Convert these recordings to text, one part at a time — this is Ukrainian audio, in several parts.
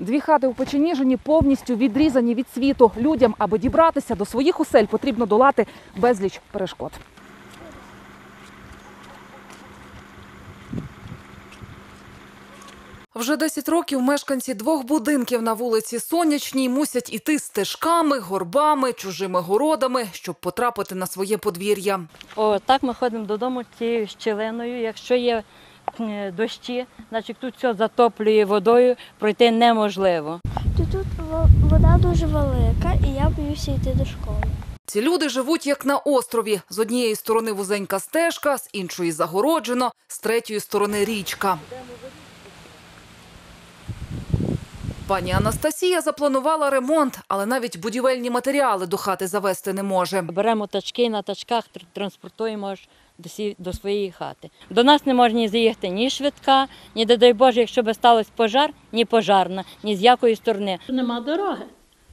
Дві хати у Печеніжині повністю відрізані від світу. Людям, аби дібратися до своїх осель, потрібно долати безліч перешкод. Вже 10 років мешканці двох будинків на вулиці Сонячній мусять іти стежками, горбами, чужими городами, щоб потрапити на своє подвір'я. О, так ми ходимо додому цією щілиною. Якщо є дощі, значить тут все затоплює водою, пройти неможливо. Тут вода дуже велика, і я боюся йти до школи. Ці люди живуть як на острові. З однієї сторони вузенька стежка, з іншої загороджено, з третьої сторони річка. Пані Анастасія запланувала ремонт, але навіть будівельні матеріали до хати завести не може. Беремо тачки на тачках транспортуємо аж до, своєї хати. До нас не може ні заїхати ні швидка, ні, не дай Боже, якщо би сталося пожар, ні пожарна, ні з якої сторони. Нема дороги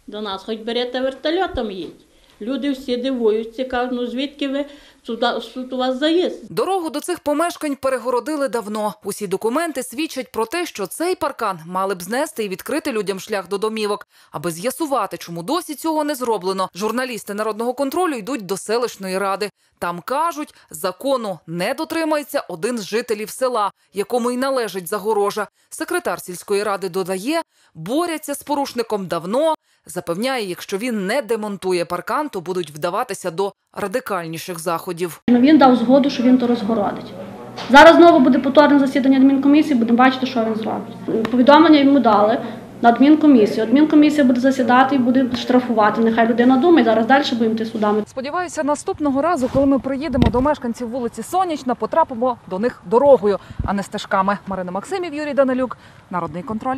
до нас, хоч берете вертольотом їдь. Люди всі дивуються, кажуть, ну звідки ви тут у вас заїзд? Дорогу до цих помешкань перегородили давно. Усі документи свідчать про те, що цей паркан мали б знести і відкрити людям шлях до домівок. Аби з'ясувати, чому досі цього не зроблено, журналісти народного контролю йдуть до селищної ради. Там кажуть, закону не дотримається один з жителів села, якому й належить загорожа. Секретар сільської ради додає, борються з порушником давно. Запевняє, якщо він не демонтує паркан, то будуть вдаватися до радикальніших заходів. Ну, він дав згоду, що він то розгородить. Зараз знову буде повторне засідання адмінкомісії, будемо бачити, що він зробить. Повідомлення йому дали на адмінкомісію. Адмінкомісія буде засідати і буде штрафувати. Нехай людина думає, зараз далі будемо йти судами. Сподіваюся, наступного разу, коли ми приїдемо до мешканців вулиці Сонячна, потрапимо до них дорогою, а не стежками. Марина Максимів, Юрій Данилюк, Народний контроль.